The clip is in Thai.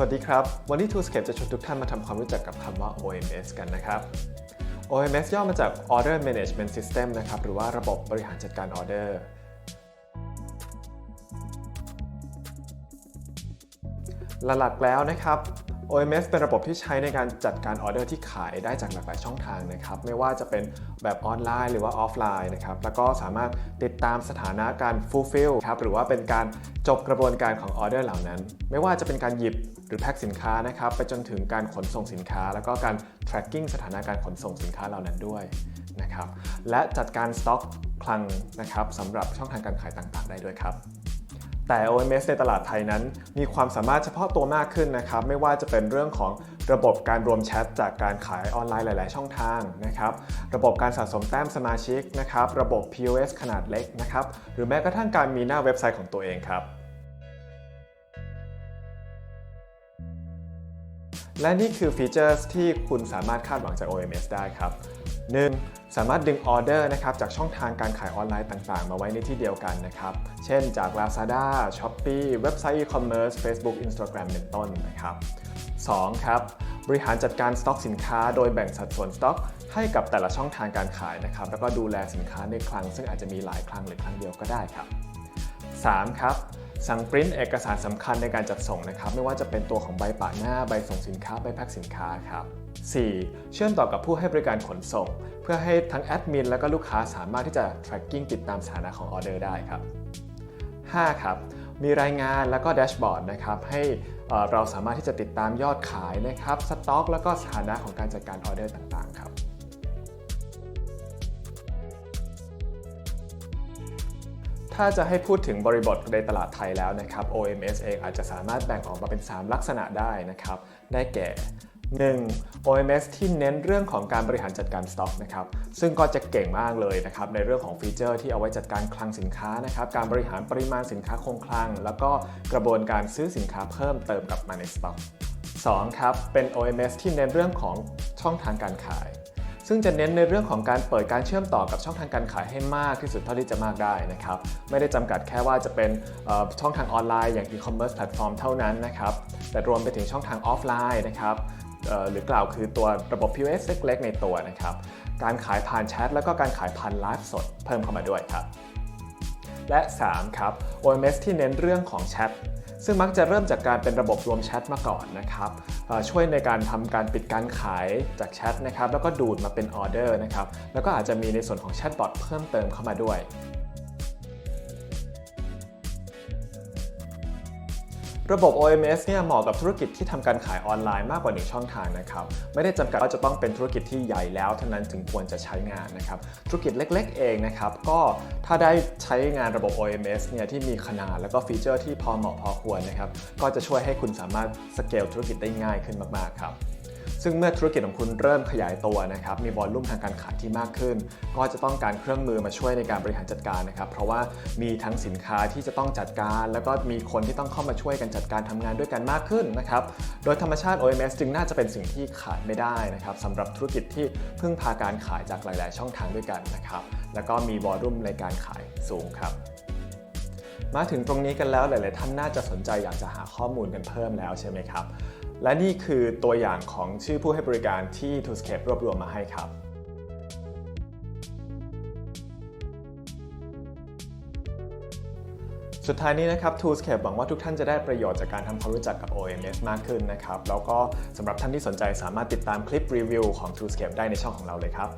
สวัสดีครับ วันนี้ ToolScape จะชวนทุกท่านมาทำความรู้จักกับคำว่า OMS กันนะครับ OMS ย่อมาจาก Order Management System นะครับ หรือว่าระบบบริหารจัดการออเดอร์ หลักๆแล้วนะครับ OMS เป็นระบบที่ใช้ในการจัดการออเดอร์ที่ขายได้จากหลากหลายช่องทางนะครับ ไม่ว่าจะเป็นแบบออนไลน์หรือว่าออฟไลน์นะครับ แล้วก็สามารถติดตามสถานะการ fulfill ครับหรือว่าเป็นการจบกระบวนการของออเดอร์เหล่านั้น ไม่ว่าจะเป็นการหยิบหรือแพ็คสินค้านะครับไปจนถึงการขนส่งสินค้า แล้วก็การ tracking สถานะการขนส่งสินค้าเหล่านั้นด้วยนะครับและจัดการสต็อกคลังนะครับสำหรับช่องทางการขายต่างๆ ได้ด้วยครับ แต่ OMS ในตลาดไทยนั้น มีความสามารถเฉพาะตัวมากขึ้นนะครับ ไม่ว่าจะเป็นเรื่องของระบบการรวมแชทจากการขายออนไลน์หลาย ๆ ช่องทางนะครับ ระบบการสะสมแต้มสมาชิกนะครับ ระบบ POS ขนาดเล็กนะครับ หรือแม้กระทั่งการมีหน้าเว็บไซต์ของตัวเองครับและนี่คือฟีเจอร์ที่คุณสามารถคาดหวังจาก OMS ได้ครับ 1. สามารถดึงออเดอร์นะครับจากช่องทางการขายออนไลน์ต่างๆ มาไว้ในที่เดียวกันนะครับ เช่นจาก Lazada, Shopee เว็บไซต์ e-commerce Facebook Instagram เป็นต้นนะครับ 2. ครับบริหารจัดการสต็อกสินค้า โดยแบ่งสัดส่วนสต็อก ให้กับแต่ละช่องทางการขายนะครับ แล้วก็ดูแลสินค้าในคลัง ซึ่งอาจจะมีหลายคลังหรือคลังเดียวก็ได้ครับ 3. ครับ สั่งปริ้นเอกสารสำคัญในการจัดส่งนะครับไม่ว่าจะเป็นตัวของใบปะหน้าใบส่งสินค้าใบแพ็คสินค้าครับ 4. เชื่อมต่อกับผู้ให้บริการขนส่ง เพื่อให้ทั้งแอดมินและก็ลูกค้าสามารถที่จะ tracking ติดตามสถานะของออเดอร์ได้ครับ 5. ครับมีรายงานแล้วก็แดชบอร์ดนะครับให้เอ่อเราสามารถที่จะติดตามยอดขายนะครับสต็อก แล้วก็สถานะของการจัดการออเดอร์ต่าง ถ้าจะให้พูดถึงบริบทในตลาดไทยแล้วนะครับ OMS เองอาจจะสามารถแบ่งออกมาเป็น 3 ลักษณะได้นะครับ ได้แก่ 1. OMS ที่เน้นเรื่องของการบริหารจัดการสต็อกนะครับซึ่งก็จะเก่งมากเลยนะครับในเรื่องของฟีเจอร์ที่เอาไว้จัดการคลังสินค้านะครับการบริหารปริมาณสินค้าคงคลัง แล้วก็กระบวนการซื้อสินค้าเพิ่มเติมกลับมาในสต็อก 2. ครับเป็น OMS ที่เน้นเรื่องของช่องทางการขาย ซึ่งจะเน้นในเรื่องของการเปิดการเชื่อมต่อกับช่องทางการขายให้มากที่สุดเท่าที่จะมากได้นะครับไม่ได้จำกัดแค่ว่าจะเป็นช่องทางออนไลน์อย่าง e-commerce platform เท่านั้นนะครับแต่รวมไปถึงช่องทางออฟไลน์นะครับหรือกล่าวคือตัวระบบ POS เล็กๆในตัวนะครับการขายผ่านแชทแล้วก็การขายผ่านไลฟ์สดเพิ่มเข้ามาด้วยครับและ 3 ครับ OMS ที่เน้นเรื่องของแชท ซึ่งมักจะเริ่มจากการเป็นระบบรวมแชทมาก่อนนะครับช่วยในการทำการปิดการขายจากแชทนะครับแล้วก็ดูดมาเป็นออเดอร์นะครับแล้วก็อาจจะมีในส่วนของแชทบอทเพิ่มเติมเข้ามาด้วย ระบบ OMS เนี่ยเหมาะกับธุรกิจที่ทำการขายออนไลน์มากกว่า 1 ช่องทางนะครับ ไม่ได้จำกัดว่าจะต้องเป็นธุรกิจที่ใหญ่แล้วเท่านั้นถึงควรจะใช้งานนะครับ ธุรกิจเล็ก ๆ เองนะครับ ก็ถ้าได้ใช้งานระบบ OMS เนี่ยที่มีขนาดแล้วก็ฟีเจอร์ที่พอเหมาะพอควรนะครับ ก็จะช่วยให้คุณสามารถสเกลธุรกิจได้ง่ายขึ้นมาก ๆ ครับ ซึ่งเมื่อธุรกิจของคุณเริ่มขยายตัวนะครับมีวอลลุ่มทางการขายที่มากขึ้น ก็จะต้องการเครื่องมือมาช่วยในการบริหารจัดการนะครับเพราะว่ามีทั้งสินค้าที่จะต้องจัดการ แล้วก็มีคนที่ต้องเข้ามาช่วยกันจัดการทำงานด้วยกันมากขึ้นนะครับโดยธรรมชาติ OMS จึงน่าจะเป็นสิ่งที่ขาดไม่ได้นะครับสำหรับธุรกิจที่พึ่งพาการขายจากหลาย ๆ ช่องทางด้วยกันนะครับแล้วก็มีวอลลุ่มในการขายสูงครับมาถึงตรงนี้กันแล้วหลาย ๆ ท่านน่าจะสนใจอยากจะหาข้อมูลกันเพิ่มแล้วใช่ไหมครับ และนี่คือตัวอย่างของชื่อผู้ให้บริการที่ ToScape รวบรวมมาให้ครับ สุดท้ายนี้นะครับ ToScape หวังว่าทุกท่านจะได้ประโยชน์จากการทำความรู้จักกับ OMS มากขึ้นนะครับ แล้วก็สำหรับท่านที่สนใจสามารถติดตามคลิปรีวิวของ ToScape ได้ในช่องของเราเลยครับ